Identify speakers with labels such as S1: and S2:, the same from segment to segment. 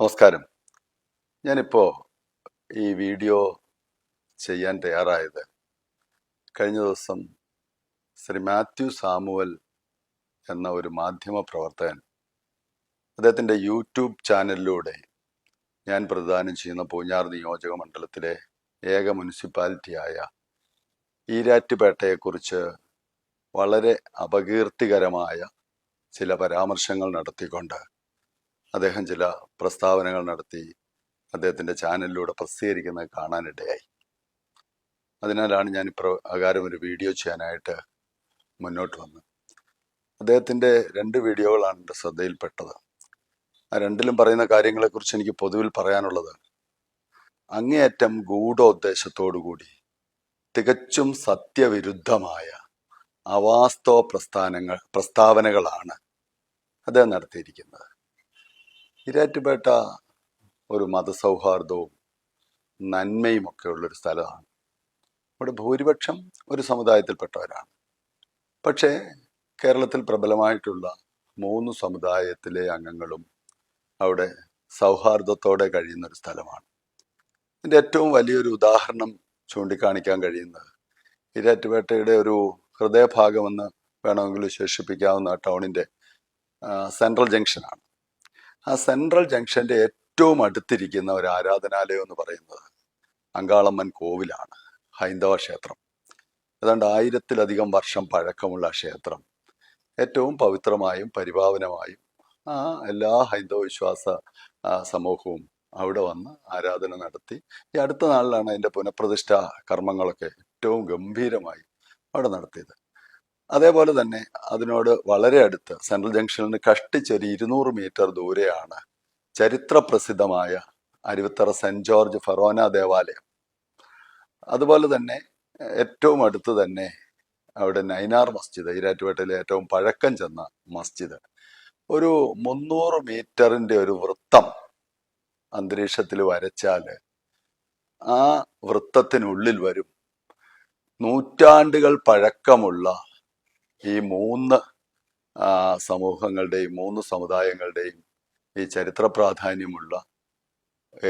S1: നമസ്കാരം. ഞാനിപ്പോൾ ഈ വീഡിയോ ചെയ്യാൻ തയ്യാറായത് കഴിഞ്ഞ ദിവസം ശ്രീ മാത്യു സാമുവൽ എന്ന ഒരു മാധ്യമ പ്രവർത്തകൻ അദ്ദേഹത്തിന്റെ യൂട്യൂബ് ചാനലിലൂടെ ഞാൻ പ്രദാനം ചെയ്യുന്ന പൂഞ്ഞാർ നിയോജക മണ്ഡലത്തിലെ ഏക മുനിസിപ്പാലിറ്റിയായ ഈരാറ്റുപേട്ടയെക്കുറിച്ച് വളരെ അപകീർത്തികരമായ ചില പരാമർശങ്ങൾ നടത്തിക്കൊണ്ട് അദ്ദേഹം ചില പ്രസ്താവനകൾ നടത്തി അദ്ദേഹത്തിന്റെ ചാനലിലൂടെ പ്രസിദ്ധീകരിക്കുന്നത് കാണാനിടയായി. അതിനാലാണ് ഞാൻ ഇപ്രകാരം ഒരു വീഡിയോ ചെയ്യാനായിട്ട് മുന്നോട്ട് വന്നത്. അദ്ദേഹത്തിന്റെ രണ്ട് വീഡിയോകളാണ് എന്റെ ശ്രദ്ധയിൽപ്പെട്ടത്. ആ രണ്ടിലും പറയുന്ന കാര്യങ്ങളെക്കുറിച്ച് എനിക്ക് പൊതുവിൽ പറയാനുള്ളത് അങ്ങേയറ്റം ഗൂഢോദ്ദേശത്തോടുകൂടി തികച്ചും സത്യവിരുദ്ധമായ അവാസ്തവ പ്രസ്ഥാനങ്ങൾ പ്രസ്താവനകളാണ് അദ്ദേഹം നടത്തിയിരിക്കുന്നത്. ഇരാറ്റുപേട്ട ഒരു മതസൗഹാർദ്ദവും നന്മയും ഒക്കെ ഉള്ളൊരു സ്ഥലമാണ്. ഇവിടെ ഭൂരിപക്ഷം ഒരു സമുദായത്തിൽപ്പെട്ടവരാണ്. പക്ഷേ കേരളത്തിൽ പ്രബലമായിട്ടുള്ള മൂന്ന് സമുദായത്തിലെ അംഗങ്ങളും അവിടെ സൗഹാർദ്ദത്തോടെ കഴിയുന്ന ഒരു സ്ഥലമാണ്. ഇതിന്റെ ഏറ്റവും വലിയൊരു ഉദാഹരണം ചൂണ്ടിക്കാണിക്കാൻ കഴിയുന്നത് ഇരാറ്റുപേട്ടയുടെ ഒരു ഹൃദയഭാഗമെന്ന് വേണമെങ്കിൽ വിശേഷിപ്പിക്കാവുന്ന ടൗണിന്റെ സെൻട്രൽ ജംഗ്ഷനാണ്. ആ സെൻട്രൽ ജംഗ്ഷന്റെ ഏറ്റവും അടുത്തിരിക്കുന്ന ഒരു ആരാധനാലയം എന്ന് പറയുന്നത് അങ്കാളമ്മൻ കോവിലാണ് ഹൈന്ദവ ക്ഷേത്രം. ഏതാണ്ട് ആയിരത്തിലധികം വർഷം പഴക്കമുള്ള ക്ഷേത്രം. ഏറ്റവും പവിത്രമായും പരിപാവനമായും ആ എല്ലാ ഹൈന്ദവ വിശ്വാസ സമൂഹവും അവിടെ വന്ന് ആരാധന നടത്തി. ഈ അടുത്ത നാളിലാണ് അതിന്റെ പുനഃപ്രതിഷ്ഠ കർമ്മങ്ങളൊക്കെ ഏറ്റവും ഗംഭീരമായി അവിടെ നടത്തിയത്. അതേപോലെ തന്നെ അതിനോട് വളരെ അടുത്ത് സെൻട്രൽ ജംഗ്ഷനിൽ നിന്ന് കഷ്ടിച്ചൊരു ഇരുന്നൂറ് മീറ്റർ ദൂരെയാണ് ചരിത്ര പ്രസിദ്ധമായ അരുവിത്തറ സെന്റ് ജോർജ് ഫറോന ദേവാലയം. അതുപോലെ തന്നെ ഏറ്റവും അടുത്ത് തന്നെ അവിടെ നൈനാർ മസ്ജിദ് ഈരാറ്റുപേട്ടയിലെ ഏറ്റവും പഴക്കം ചെന്ന മസ്ജിദ്. ഒരു മുന്നൂറ് മീറ്ററിന്റെ ഒരു വൃത്തം അന്തരീക്ഷത്തിൽ വരച്ചാൽ ആ വൃത്തത്തിനുള്ളിൽ വരും നൂറ്റാണ്ടുകൾ പഴക്കമുള്ള ഈ മൂന്ന് സമൂഹങ്ങളുടെയും മൂന്ന് സമുദായങ്ങളുടെയും ഈ ചരിത്ര പ്രാധാന്യമുള്ള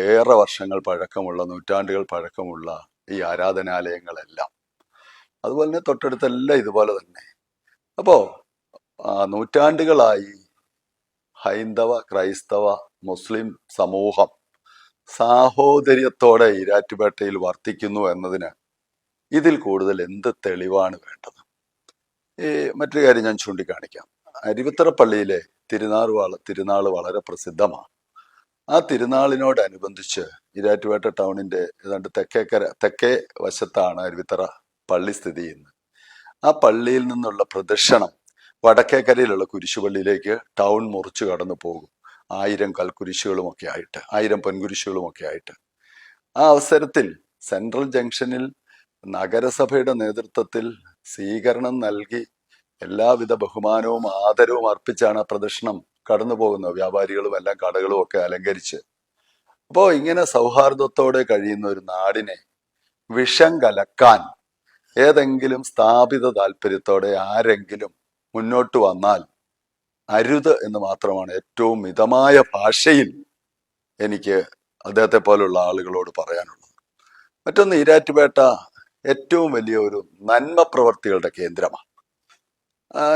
S1: ഏറെ വർഷങ്ങൾ പഴക്കമുള്ള നൂറ്റാണ്ടുകൾ പഴക്കമുള്ള ഈ ആരാധനാലയങ്ങളെല്ലാം. അതുപോലെ തന്നെ തൊട്ടടുത്തെല്ലാം ഇതുപോലെ തന്നെ. അപ്പോൾ നൂറ്റാണ്ടുകളായി ഹൈന്ദവ ക്രൈസ്തവ മുസ്ലിം സമൂഹം സാഹോദര്യത്തോടെ ഈരാറ്റുപേട്ടയിൽ വർത്തിക്കുന്നു എന്നതിന് ഇതിൽ കൂടുതൽ എന്ത് തെളിവാണ് വേണ്ടത്? ഈ മറ്റൊരു കാര്യം ഞാൻ ചൂണ്ടിക്കാണിക്കാം. അരുവിത്തറ പള്ളിയിലെ തിരുനാൾ വള തിരുനാൾ വളരെ പ്രസിദ്ധമാണ്. ആ തിരുനാളിനോടനുബന്ധിച്ച് ഇരാറ്റുപേട്ട ടൗണിന്റെ ഏതാണ്ട് തെക്കേക്കര തെക്കേ വശത്താണ് അരുവിത്തറ പള്ളി സ്ഥിതി ചെയ്യുന്നത്. ആ പള്ളിയിൽ നിന്നുള്ള പ്രദക്ഷിണം വടക്കേക്കരയിലുള്ള കുരിശുപള്ളിയിലേക്ക് ടൗൺ മുറിച്ചു കടന്നു പോകും. ആയിരം കൽക്കുരിശുകളുമൊക്കെ ആയിട്ട് ആയിരം പൊൻകുരിശുകളുമൊക്കെ ആയിട്ട്. ആ അവസരത്തിൽ സെൻട്രൽ ജംഗ്ഷനിൽ നഗരസഭയുടെ നേതൃത്വത്തിൽ സ്വീകരണം നൽകി എല്ലാവിധ ബഹുമാനവും ആദരവും അർപ്പിച്ചാണ് പ്രദർശനം കടന്നു പോകുന്നത് വ്യാപാരികളും എല്ലാം കടകളും ഒക്കെ അലങ്കരിച്ച്. അപ്പോൾ ഇങ്ങനെ സൗഹാർദ്ദത്തോടെ കഴിയുന്ന ഒരു നാടിനെ വിഷം കലക്കാൻ ഏതെങ്കിലും സ്ഥാപിത താല്പര്യത്തോടെ ആരെങ്കിലും മുന്നോട്ട് വന്നാൽ അരുത് എന്ന് മാത്രമാണ് ഏറ്റവും മിതമായ ഭാഷയിൽ എനിക്ക് അദ്ദേഹത്തെ പോലുള്ള ആളുകളോട് പറയാനുള്ളത്. മറ്റൊന്ന് ഈരാറ്റുപേട്ട ഏറ്റവും വലിയ ഒരു നന്മ പ്രവർത്തികളുടെ കേന്ദ്രമാണ്.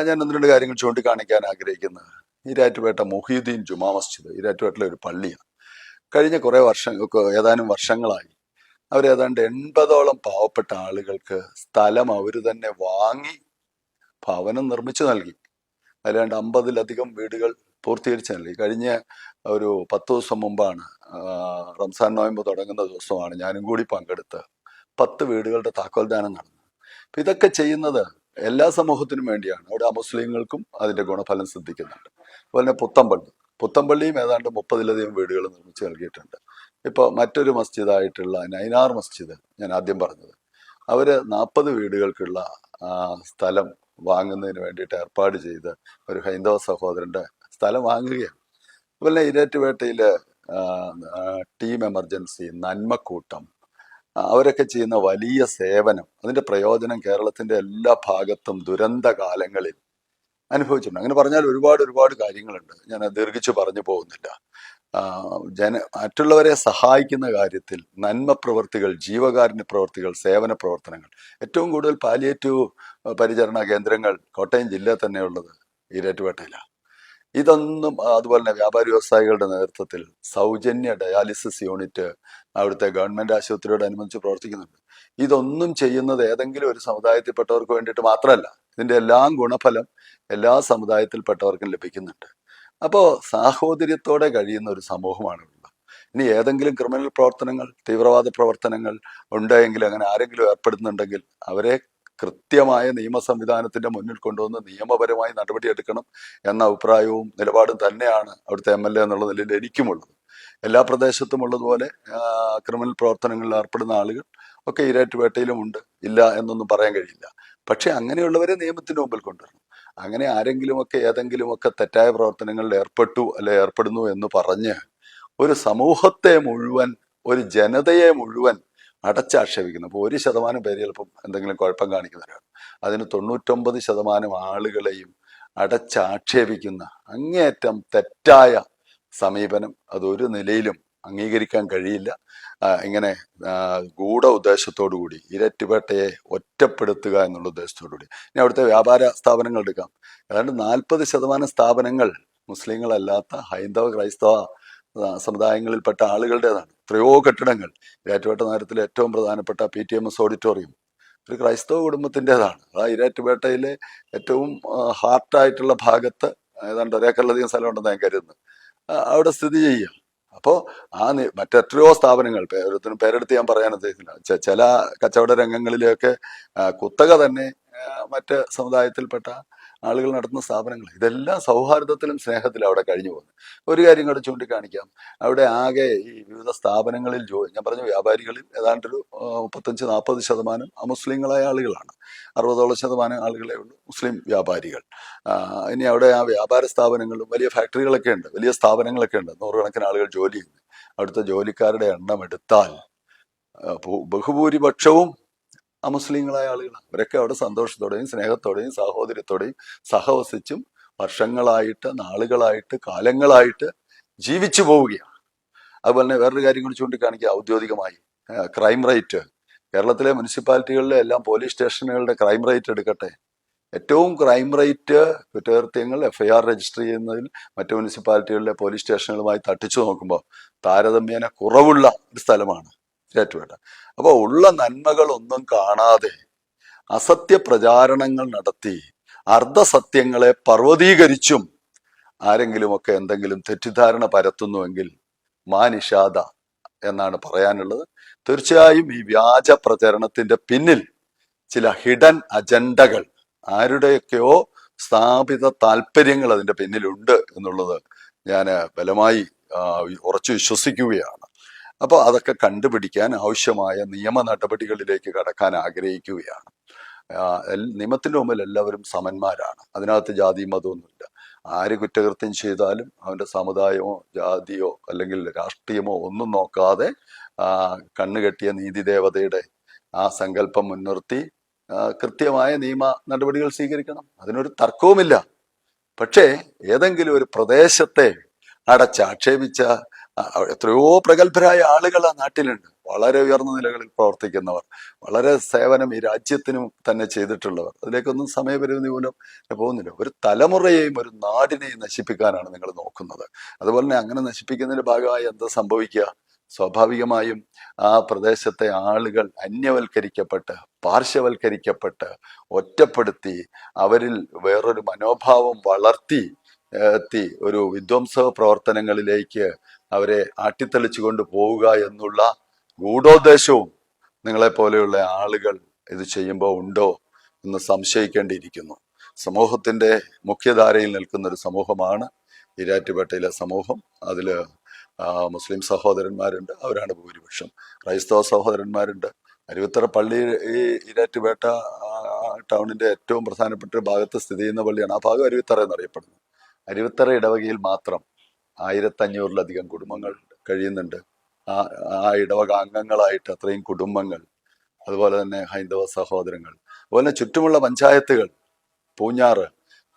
S1: ഞാൻ ഒന്ന് രണ്ട് കാര്യങ്ങൾ ചൂണ്ടിക്കാണിക്കാൻ ആഗ്രഹിക്കുന്നത്. ഈരാറ്റുപേട്ട മുഹീദ്ദീൻ ജുമാ മസ്ജിദ് ഇരാറ്റുപേട്ടിലെ ഒരു പള്ളിയാണ്. കഴിഞ്ഞ കുറെ വർഷം ഏതാനും വർഷങ്ങളായി അവർ ഏതാണ്ട് എൺപതോളം പാവപ്പെട്ട ആളുകൾക്ക് സ്ഥലം അവർ തന്നെ വാങ്ങി ഭവനം നിർമ്മിച്ചു നൽകി. അല്ലാണ്ട് അമ്പതിലധികം വീടുകൾ പൂർത്തീകരിച്ച് നൽകി. കഴിഞ്ഞ ഒരു പത്ത് ദിവസം മുമ്പാണ് റംസാൻ നോയമ്പ് തുടങ്ങുന്ന ദിവസമാണ് ഞാനും കൂടി പങ്കെടുത്ത് പത്ത് വീടുകളുടെ താക്കോൽദാനം നടന്നു. അപ്പൊ ഇതൊക്കെ ചെയ്യുന്നത് എല്ലാ സമൂഹത്തിനും വേണ്ടിയാണ്. അവിടെ അമുസ്ലിങ്ങൾക്കും അതിന്റെ ഗുണഫലം സിദ്ധിക്കുന്നുണ്ട്. അതുപോലെ തന്നെ പുത്തമ്പള്ളി. പുത്തമ്പള്ളിയും ഏതാണ്ട് മുപ്പതിലധികം വീടുകൾ നിർമ്മിച്ച് നൽകിയിട്ടുണ്ട്. ഇപ്പോൾ മറ്റൊരു മസ്ജിദായിട്ടുള്ള നൈനാർ മസ്ജിദ് ഞാൻ ആദ്യം പറഞ്ഞത്. അവർ നാൽപ്പത് വീടുകൾക്കുള്ള സ്ഥലം വാങ്ങുന്നതിന് വേണ്ടിയിട്ട് ഏർപ്പാട് ചെയ്ത് ഒരു ഹൈന്ദവ സഹോദരന്റെ സ്ഥലം വാങ്ങുകയാണ്. അതുപോലെ ആ, ടീം എമർജൻസി നന്മക്കൂട്ടം അവരൊക്കെ ചെയ്യുന്ന വലിയ സേവനം അതിന്റെ പ്രയോജനം കേരളത്തിന്റെ എല്ലാ ഭാഗത്തും ദുരന്ത കാലങ്ങളിൽ അനുഭവിച്ചിട്ടുണ്ട്. അങ്ങനെ പറഞ്ഞാൽ ഒരുപാട് ഒരുപാട് കാര്യങ്ങളുണ്ട്. ഞാൻ ദീർഘിച്ചു പറഞ്ഞു പോകുന്നില്ല. ജന മറ്റുള്ളവരെ സഹായിക്കുന്ന കാര്യത്തിൽ നന്മ പ്രവർത്തികൾ ജീവകാരുണ്യ പ്രവർത്തികൾ സേവന പ്രവർത്തനങ്ങൾ. ഏറ്റവും കൂടുതൽ പാലിയേറ്റീവ് പരിചരണ കേന്ദ്രങ്ങൾ കോട്ടയം ജില്ലയിൽ തന്നെയുള്ളത് ഈരാറ്റുപേട്ടയിലാണ്. ഇതൊന്നും അതുപോലെ തന്നെ വ്യാപാരി വ്യവസായികളുടെ നേതൃത്വത്തിൽ സൗജന്യ ഡയാലിസിസ് യൂണിറ്റ് അവിടുത്തെ ഗവൺമെന്റ് ആശുപത്രിയോട് ആശുപത്രിയോടനുബന്ധിച്ച് പ്രവർത്തിക്കുന്നുണ്ട്. ഇതൊന്നും ചെയ്യുന്നത് ഏതെങ്കിലും ഒരു സമുദായത്തിൽപ്പെട്ടവർക്ക് വേണ്ടിയിട്ട് മാത്രമല്ല ഇതിന്റെ എല്ലാം ഗുണഫലം എല്ലാ സമുദായത്തിൽപ്പെട്ടവർക്കും ലഭിക്കുന്നുണ്ട്. അപ്പോൾ സാഹോദര്യത്തോടെ കഴിയുന്ന ഒരു സമൂഹമാണ് ഇനി ഏതെങ്കിലും ക്രിമിനൽ പ്രവർത്തനങ്ങൾ തീവ്രവാദ പ്രവർത്തനങ്ങൾ ഉണ്ടെങ്കിൽ അങ്ങനെ ആരെങ്കിലും ഏർപ്പെടുന്നുണ്ടെങ്കിൽ അവരെ കൃത്യമായ നിയമ സംവിധാനത്തിന്റെ മുന്നിൽ കൊണ്ടുവന്ന് നിയമപരമായി നടപടിയെടുക്കണം എന്ന അഭിപ്രായവും നിലപാടും തന്നെയാണ് അവിടുത്തെ എം എൽ എ എന്നുള്ള നിലയിൽ എനിക്കുമുള്ളത്. എല്ലാ പ്രദേശത്തും ഉള്ളതുപോലെ ക്രിമിനൽ പ്രവർത്തനങ്ങളിൽ ഏർപ്പെടുന്ന ആളുകൾ ഒക്കെ ഇരേറ്റുപേട്ടയിലും ഉണ്ട്. ഇല്ല എന്നൊന്നും പറയാൻ കഴിയില്ല. പക്ഷെ അങ്ങനെയുള്ളവരെ നിയമത്തിന്റെ മുമ്പിൽ കൊണ്ടുവരണം. അങ്ങനെ ആരെങ്കിലുമൊക്കെ ഏതെങ്കിലുമൊക്കെ തെറ്റായ പ്രവർത്തനങ്ങളിൽ ഏർപ്പെട്ടു അല്ലെ ഏർപ്പെടുന്നു എന്ന് പറഞ്ഞ് ഒരു സമൂഹത്തെ മുഴുവൻ ഒരു ജനതയെ മുഴുവൻ അടച്ചാക്ഷേപിക്കുന്നു. അപ്പോൾ ഒരു ശതമാനം പേര് ചിലപ്പം എന്തെങ്കിലും കുഴപ്പം കാണിക്കുന്നവരാണ്. അതിന് തൊണ്ണൂറ്റൊമ്പത് ശതമാനം ആളുകളെയും അടച്ചാക്ഷേപിക്കുന്ന അങ്ങേയറ്റം തെറ്റായ സമീപനം അതൊരു നിലയിലും അംഗീകരിക്കാൻ കഴിയില്ല. ഇങ്ങനെ ഗൂഢ ഉദ്ദേശത്തോടു കൂടി ഇരറ്റുപേട്ടയെ ഒറ്റപ്പെടുത്തുക എന്നുള്ള ഉദ്ദേശത്തോടു കൂടി. ഇനി അവിടുത്തെ വ്യാപാര സ്ഥാപനങ്ങൾ എടുക്കാം. ഏതാണ്ട് നാൽപ്പത് ശതമാനം സ്ഥാപനങ്ങൾ മുസ്ലിങ്ങളല്ലാത്ത ഹൈന്ദവ ക്രൈസ്തവ സമുദായങ്ങളിൽപ്പെട്ട ആളുകളുടേതാണ്. എത്രയോ കെട്ടിടങ്ങൾ. ഇരാറ്റുപേട്ട നഗരത്തിലെ ഏറ്റവും പ്രധാനപ്പെട്ട P T M S auditorium. ഒരു ക്രൈസ്തവ കുടുംബത്തിന്റെതാണ്. ആ ഇരാറ്റുപേട്ടയിലെ ഏറ്റവും ഹാർട്ടായിട്ടുള്ള ഭാഗത്ത് ഏതാണ്ട് ഒരേക്കറിലധികം സ്ഥലമുണ്ടെന്ന് ഞാൻ കരുതുന്നു അവിടെ സ്ഥിതി ചെയ്യുക. അപ്പോൾ ആ മറ്റെത്രയോ സ്ഥാപനങ്ങൾ ഓരോരുത്തരും പേരെടുത്ത് ഞാൻ പറയാൻ ഉദ്ദേശിക്കുന്നില്ല. ചില കച്ചവട രംഗങ്ങളിലെയൊക്കെ കുത്തക തന്നെ മറ്റ് സമുദായത്തിൽപ്പെട്ട ആളുകൾ നടത്തുന്ന സ്ഥാപനങ്ങൾ. ഇതെല്ലാം സൗഹാർദ്ദത്തിലും സ്നേഹത്തിലും അവിടെ കഴിഞ്ഞു പോകുന്നു. ഒരു കാര്യം കൂടെ ചൂണ്ടിക്കാണിക്കാം. അവിടെ ആകെ ഈ വിവിധ സ്ഥാപനങ്ങളിൽ ജോലി ഞാൻ പറഞ്ഞു വ്യാപാരികളിൽ ഏതാണ്ടൊരു മുപ്പത്തഞ്ച് നാൽപ്പത് ശതമാനം അമുസ്ലിങ്ങളായ ആളുകളാണ്. അറുപതോളം ശതമാനം ആളുകളെ ഉള്ളൂ മുസ്ലിം വ്യാപാരികൾ. ഇനി അവിടെ ആ വ്യാപാര സ്ഥാപനങ്ങളും വലിയ ഫാക്ടറികളൊക്കെ ഉണ്ട് വലിയ സ്ഥാപനങ്ങളൊക്കെ ഉണ്ട്. നൂറുകണക്കിന് ആളുകൾ ജോലി ചെയ്യുന്നു. അവിടുത്തെ ജോലിക്കാരുടെ എണ്ണം എടുത്താൽ ബഹുഭൂരിപക്ഷവും അമുസ്ലിങ്ങളായ ആളുകളാണ്. അവരൊക്കെ അവിടെ സന്തോഷത്തോടെയും സ്നേഹത്തോടെയും സാഹോദര്യത്തോടെയും സഹവസിച്ചും വർഷങ്ങളായിട്ട് നാളുകളായിട്ട് കാലങ്ങളായിട്ട് ജീവിച്ചു പോവുകയാണ്. അതുപോലെ തന്നെ വേറൊരു കാര്യം കൂടി ചൂണ്ടിക്കാണിക്കുക. ഔദ്യോഗികമായി ക്രൈം റേറ്റ് കേരളത്തിലെ മുനിസിപ്പാലിറ്റികളിലെ എല്ലാം പോലീസ് സ്റ്റേഷനുകളുടെ ക്രൈം റേറ്റ് എടുക്കട്ടെ. ഏറ്റവും ക്രൈം റേറ്റ് കുറ്റകൃത്യങ്ങൾ എഫ് ഐ ആർ രജിസ്റ്റർ ചെയ്യുന്നതിൽ മറ്റു മുനിസിപ്പാലിറ്റികളിലെ പോലീസ് സ്റ്റേഷനുകളുമായി തട്ടിച്ചു നോക്കുമ്പോൾ താരതമ്യേന കുറവുള്ള ഒരു സ്ഥലമാണ്. ഇരാറ്റുപേട്ട അപ്പോൾ ഉള്ള നന്മകളൊന്നും കാണാതെ അസത്യ പ്രചാരണങ്ങൾ നടത്തി അർദ്ധസത്യങ്ങളെ പർവതീകരിച്ചും ആരെങ്കിലുമൊക്കെ എന്തെങ്കിലും തെറ്റിദ്ധാരണ പരത്തുന്നുവെങ്കിൽ മാനിഷാദ എന്നാണ് പറയാനുള്ളത്. തീർച്ചയായും ഈ വ്യാജ പ്രചരണത്തിന്റെ പിന്നിൽ ചില ഹിഡൻ അജണ്ടകൾ ആരുടെയൊക്കെയോ സ്ഥാപിത താല്പര്യങ്ങൾ അതിന്റെ പിന്നിലുണ്ട് എന്നുള്ളത് ഞാൻ ബലമായി ഉറച്ചു വിശ്വസിക്കുകയാണ്. അപ്പോൾ അതൊക്കെ കണ്ടുപിടിക്കാൻ ആവശ്യമായ നിയമ നടപടികളിലേക്ക് കടക്കാൻ ആഗ്രഹിക്കുകയാണ്. നിയമത്തിന്റെ മുമ്പിൽ എല്ലാവരും സമന്മാരാണ്. അതിനകത്ത് ജാതി മതമൊന്നുമില്ല. ആര് കുറ്റകൃത്യം ചെയ്താലും അവന്റെ സമുദായമോ ജാതിയോ അല്ലെങ്കിൽ രാഷ്ട്രീയമോ ഒന്നും നോക്കാതെ കണ്ണുകെട്ടിയ നീതിദേവതയുടെ ആ സങ്കല്പം മുൻനിർത്തി കൃത്യമായ നിയമ നടപടികൾ സ്വീകരിക്കണം. അതിനൊരു തർക്കവുമില്ല. പക്ഷേ ഏതെങ്കിലും ഒരു പ്രദേശത്തെ അടച്ചാക്ഷേപിച്ച എത്രയോ പ്രഗത്ഭരായ ആളുകൾ ആ നാട്ടിലുണ്ട്. വളരെ ഉയർന്ന നിലകളിൽ പ്രവർത്തിക്കുന്നവർ വളരെ സേവനം ഈ രാജ്യത്തിനും തന്നെ ചെയ്തിട്ടുള്ളവർ. അതിലേക്കൊന്നും സമയപരിമിതി മൂലം പോകുന്നില്ല. ഒരു തലമുറയെയും ഒരു നാടിനെയും നശിപ്പിക്കാനാണ് നിങ്ങൾ നോക്കുന്നത്. അതുപോലെ തന്നെ അങ്ങനെ നശിപ്പിക്കുന്നതിന്റെ ഭാഗമായി എന്താ സംഭവിക്കുക? സ്വാഭാവികമായും ആ പ്രദേശത്തെ ആളുകൾ അന്യവൽക്കരിക്കപ്പെട്ട് പാർശ്വവൽക്കരിക്കപ്പെട്ട് ഒറ്റപ്പെടുത്തി അവരിൽ വേറൊരു മനോഭാവം വളർത്തി എത്തി ഒരു വിധ്വംസ പ്രവർത്തനങ്ങളിലേക്ക് അവരെ ആട്ടിത്തെളിച്ചുകൊണ്ട് പോവുക എന്നുള്ള ഗൂഢോദ്ദേശവും നിങ്ങളെ പോലെയുള്ള ആളുകൾ ഇത് ചെയ്യുമ്പോൾ ഉണ്ടോ എന്ന് സംശയിക്കേണ്ടിയിരിക്കുന്നു. സമൂഹത്തിന്റെ മുഖ്യധാരയിൽ നിൽക്കുന്ന ഒരു സമൂഹമാണ് ഇരാറ്റുപേട്ടയിലെ സമൂഹം. അതിൽ മുസ്ലിം സഹോദരന്മാരുണ്ട് അവരാണ് ഭൂരിപക്ഷം. ക്രൈസ്തവ സഹോദരന്മാരുണ്ട്. അരുവിത്തറ പള്ളി ഈ ഇരാറ്റുപേട്ട ടൗണിന്റെ ഏറ്റവും പ്രധാനപ്പെട്ട ഭാഗത്ത് സ്ഥിതി ചെയ്യുന്ന പള്ളിയാണ്. ആ ഭാഗം അരുവിത്തറ എന്നറിയപ്പെടുന്നു. അരുവിത്തറ ഇടവകയിൽ മാത്രം ആയിരത്തഞ്ഞൂറിലധികം കുടുംബങ്ങൾ കഴിയുന്നുണ്ട്. ആ ആ ഇടവക അംഗങ്ങളായിട്ട് അത്രയും കുടുംബങ്ങൾ അതുപോലെ തന്നെ ഹൈന്ദവ സഹോദരങ്ങൾ അതുപോലെ തന്നെ ചുറ്റുമുള്ള പഞ്ചായത്തുകൾ പൂഞ്ഞാറ്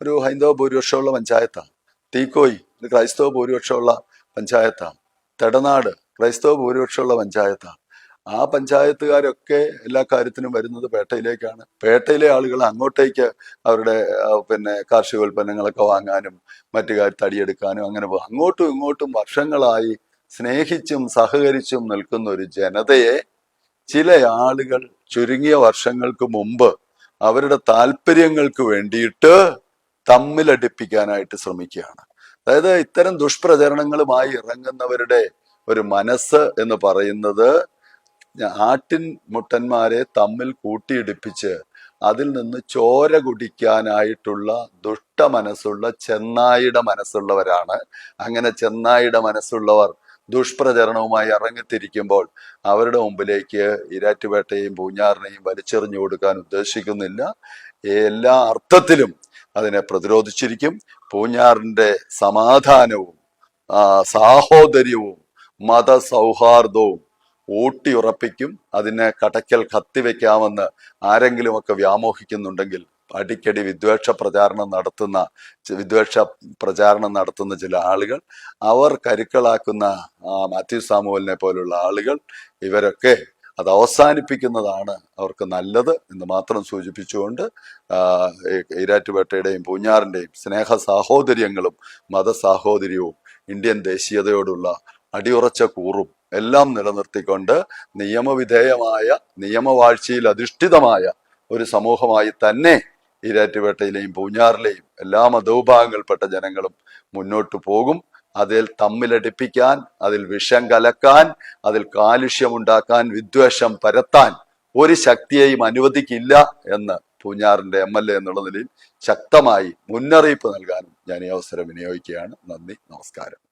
S1: ഒരു ഹൈന്ദവ ഭൂരിപക്ഷമുള്ള പഞ്ചായത്താണ് തീക്കോയി ഒരു ക്രൈസ്തവ ഭൂരിപക്ഷമുള്ള പഞ്ചായത്താണ് തെടനാട് ക്രൈസ്തവ ഭൂരിപക്ഷമുള്ള പഞ്ചായത്താണ് ആ പഞ്ചായത്തുകാരൊക്കെ എല്ലാ കാര്യത്തിനും വരുന്നത് പേട്ടയിലേക്കാണ്. പേട്ടയിലെ ആളുകൾ അങ്ങോട്ടേക്ക് അവരുടെ പിന്നെ കാർഷിക ഉൽപ്പന്നങ്ങളൊക്കെ വാങ്ങാനും മറ്റു കാര്യം തടിയെടുക്കാനും അങ്ങനെ അങ്ങോട്ടും ഇങ്ങോട്ടും വർഷങ്ങളായി സ്നേഹിച്ചും സഹകരിച്ചും നിൽക്കുന്ന ഒരു ജനതയെ ചില ആളുകൾ ചുരുങ്ങിയ വർഷങ്ങൾക്ക് മുമ്പ് അവരുടെ താല്പര്യങ്ങൾക്ക് വേണ്ടിയിട്ട് തമ്മിലടിപ്പിക്കാനായിട്ട് ശ്രമിക്കുകയാണ്. അതായത് ഇത്തരം ദുഷ്പ്രചരണങ്ങളുമായി ഇറങ്ങുന്നവരുടെ ഒരു മനസ്സ് എന്ന് പറയുന്നത് ആട്ടിൻ മുട്ടന്മാരെ തമ്മിൽ കൂട്ടിയിടിപ്പിച്ച് അതിൽ നിന്ന് ചോര കുടിക്കാനായിട്ടുള്ള ദുഷ്ട മനസ്സുള്ള ചെന്നായിയുടെ മനസ്സുള്ളവരാണ്. അങ്ങനെ ചെന്നായിയുടെ മനസ്സുള്ളവർ ദുഷ്പ്രചരണവുമായി ഇറങ്ങിത്തിരിക്കുമ്പോൾ അവരുടെ മുമ്പിലേക്ക് ഇരാറ്റുപേട്ടയും പൂഞ്ഞാറിനെയും വലിച്ചെറിഞ്ഞു കൊടുക്കാൻ ഉദ്ദേശിക്കുന്നില്ല. എല്ലാ അർത്ഥത്തിലും അതിനെ പ്രതിരോധിച്ചിരിക്കും. പൂഞ്ഞാറിന്റെ സമാധാനവും സാഹോദര്യവും മതസൗഹാർദ്ദവും ഊട്ടിയുറപ്പിക്കും അതിനെ കടയ്ക്കൽ കത്തിവെക്കാമെന്ന് ആരെങ്കിലുമൊക്കെ വ്യാമോഹിക്കുന്നുണ്ടെങ്കിൽ അടിക്കടി വിദ്വേഷ പ്രചാരണം നടത്തുന്ന വിദ്വേഷ പ്രചാരണം നടത്തുന്ന ചില ആളുകൾ അവർ കരുക്കളാക്കുന്ന മാത്യു സാമുവലിനെ പോലുള്ള ആളുകൾ ഇവരൊക്കെ അത് അവസാനിപ്പിക്കുന്നതാണ് അവർക്ക് നല്ലത് എന്ന് മാത്രം സൂചിപ്പിച്ചുകൊണ്ട് ഈരാറ്റുപേട്ടയുടെയും പൂഞ്ഞാറിന്റെയും സ്നേഹ സാഹോദര്യങ്ങളും മതസാഹോദര്യവും ഇന്ത്യൻ ദേശീയതയോടുള്ള അടിയുറച്ച കൂറും എല്ലാം നിലനിർത്തിക്കൊണ്ട് നിയമവിധേയമായ നിയമവാഴ്ചയിൽ അധിഷ്ഠിതമായ ഒരു സമൂഹമായി തന്നെ ഈരാറ്റുപേട്ടയിലെയും പൂഞ്ഞാറിലെയും എല്ലാ മതവിഭാഗങ്ങളിൽപ്പെട്ട ജനങ്ങളും മുന്നോട്ടു പോകും. അതിൽ തമ്മിലടിപ്പിക്കാൻ അതിൽ വിഷം കലക്കാൻ അതിൽ കാലുഷ്യമുണ്ടാക്കാൻ വിദ്വേഷം പരത്താൻ ഒരു ശക്തിയെയും അനുവദിക്കില്ല എന്ന് പൂഞ്ഞാറിന്റെ എം എൽ എ എന്നുള്ള നിലയിൽ ശക്തമായി മുന്നറിയിപ്പ് നൽകാനും ഞാൻ ഈ അവസരം വിനിയോഗിക്കുകയാണ്. നന്ദി നമസ്കാരം.